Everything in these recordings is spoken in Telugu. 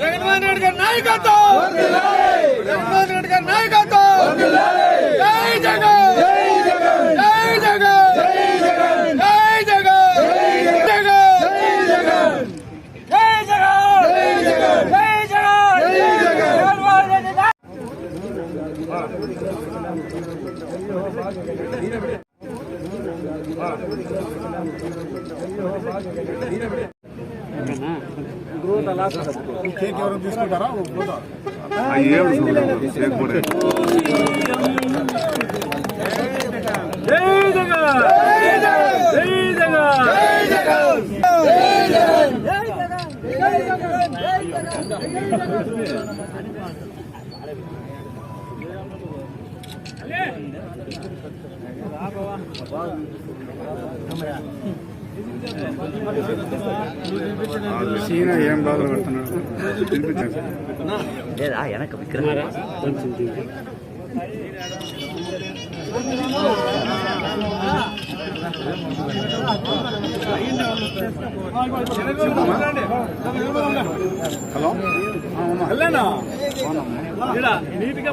జగన్మోహన్ రెడ్డి గారి నాయకత్వం! కేక్ ఎవరైనా తీసుకుంటారా రాబోవా సీన ఏం బాధలు పడుతున్నాడు? హలో? వెళ్ళానా? నీట్గా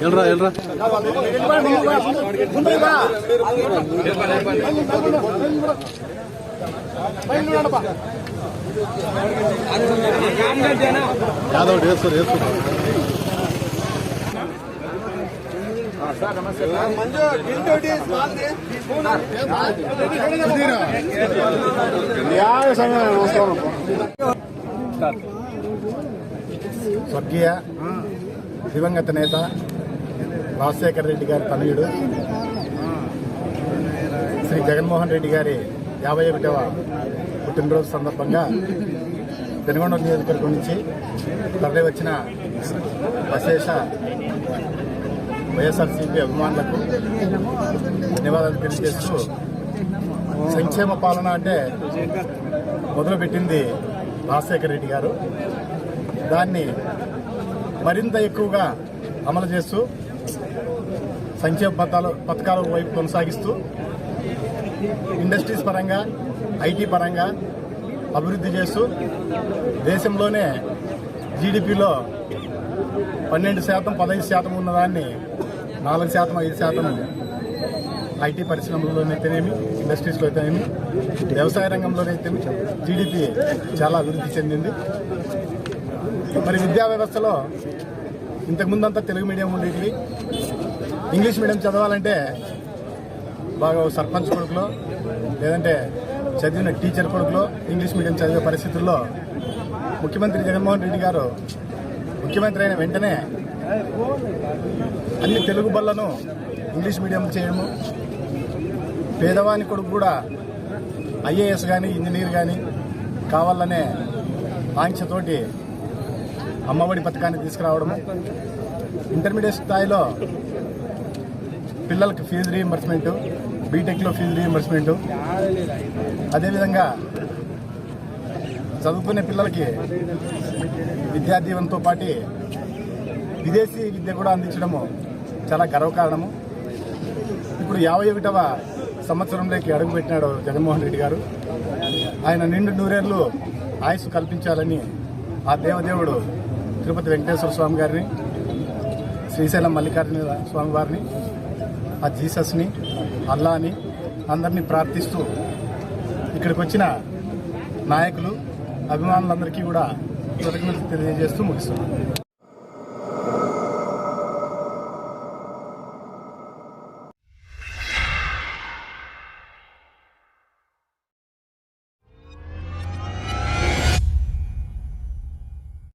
ಎಲ್ರಾ ಎಲ್ರಾ ಯಾದವ್ ಡೇಸ್ಕೋರ್ ಡೇಸ್ಕೋರ್ స్వర్గీయ దివంగత నేత రాజశేఖర రెడ్డి గారి తనయుడు శ్రీ జగన్మోహన్ రెడ్డి గారి యాభై ఒకటవ పుట్టినరోజు సందర్భంగా పెనుగొండ నియోజకవర్గం నుంచి తరలి వచ్చిన విశేష వైఎస్ఆర్సీపీ అభిమానులకు ధన్యవాదాలు తెలియజేస్తూ సంక్షేమ పాలన అంటే మొదలుపెట్టింది రాజశేఖర రెడ్డి గారు. దాన్ని మరింత ఎక్కువగా అమలు చేస్తూ సంక్షేమ పథకాలు పథకాల వైపు కొనసాగిస్తూ ఇండస్ట్రీస్ పరంగా ఐటీ పరంగా అభివృద్ధి చేస్తూ దేశంలోనే జీడిపిలో పన్నెండు శాతం పదహైదు శాతం ఉన్నదాన్ని నాలుగు శాతం ఐదు శాతం ఐటీ పరిశ్రమలోనైతేనేమి ఇండస్ట్రీస్లో అయితేనేమి వ్యవసాయ రంగంలోనైతేనేమి జీడిపి చాలా అభివృద్ధి చెందింది. మరి విద్యా వ్యవస్థలో ఇంతకుముందంతా తెలుగు మీడియం ఉండేది ఇంగ్లీష్ మీడియం చదవాలంటే బాగా సర్పంచ్ కొడుకులో లేదంటే చదివిన టీచర్ కొడుకులో ఇంగ్లీష్ మీడియం చదివే పరిస్థితుల్లో ముఖ్యమంత్రి జగన్మోహన్ రెడ్డి గారు ముఖ్యమంత్రి అయిన వెంటనే అన్ని తెలుగు బళ్ళను ఇంగ్లీష్ మీడియం చేయడము పేదవాని కొడుకు కూడా ఐఏఎస్ కానీ ఇంజనీర్ కానీ కావాలనే ఆంక్షతోటి అమ్మఒడి పథకాన్ని తీసుకురావడము. ఇంటర్మీడియట్ స్థాయిలో పిల్లలకు ఫీజు రీఎంబర్స్మెంటు బీటెక్లో ఫీజు రీఎంబర్స్మెంటు అదేవిధంగా చదువుకునే పిల్లలకి విద్యా పాటి పాటు విదేశీ విద్య కూడా అందించడము చాలా గర్వకారణము ఇప్పుడు యాభై ఒకటవ సంవత్సరంలోకి అడుగుపెట్టినాడు జగన్మోహన్ రెడ్డి గారు. ఆయన నిండు నూరేళ్ళు ఆయుస్సు కల్పించాలని ఆ దేవదేవుడు తిరుపతి వెంకటేశ్వర స్వామి గారిని శ్రీశైలం మల్లికార్జున స్వామి వారిని ఆ జీసస్ని అల్లాని అందరినీ ప్రార్థిస్తూ ఇక్కడికి వచ్చిన నాయకులు అభిమానులందరికీ కూడా కృతజ్ఞతలు తెలియజేస్తూ ముగిస్తున్నాను.